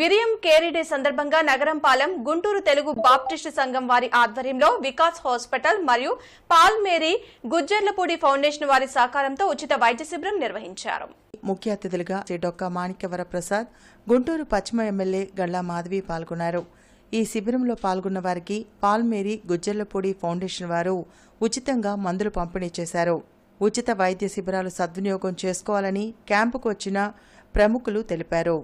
విరియం కేరీడే సందర్భంగా నగరంపాలెం గుంటూరు తెలుగు బాప్టిస్టు సంఘం వారి ఆధ్వర్యంలో వికాస్ హాస్పిటల్ మరియు పాల్మేరీ గుజ్జర్లపూడి ఫౌండేషన్ వారి సహకారంతో ఉచిత వైద్య శిబిరం నిర్వహించారు. ముఖ్య అతిథులుగా డొక్క మాణిక్యవర ప్రసాద్ గుంటూరు పశ్చిమ ఎమ్మెల్యే గళ్ళా మాధవి పాల్గొన్నారు. ఈ శిబిరంలో పాల్గొన్న వారికి పాల్మేరీ గుజ్జర్లపూడి ఫౌండేషన్ వారు ఉచితంగా మందులు పంపిణీ చేశారు. ఉచిత వైద్య శిబిరాలు సద్వినియోగం చేసుకోవాలని క్యాంపుకు వచ్చిన ప్రముఖులు తెలిపారు.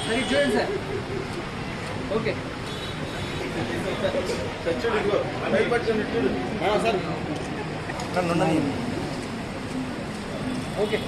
సరే చూడండి సార్. Okay okay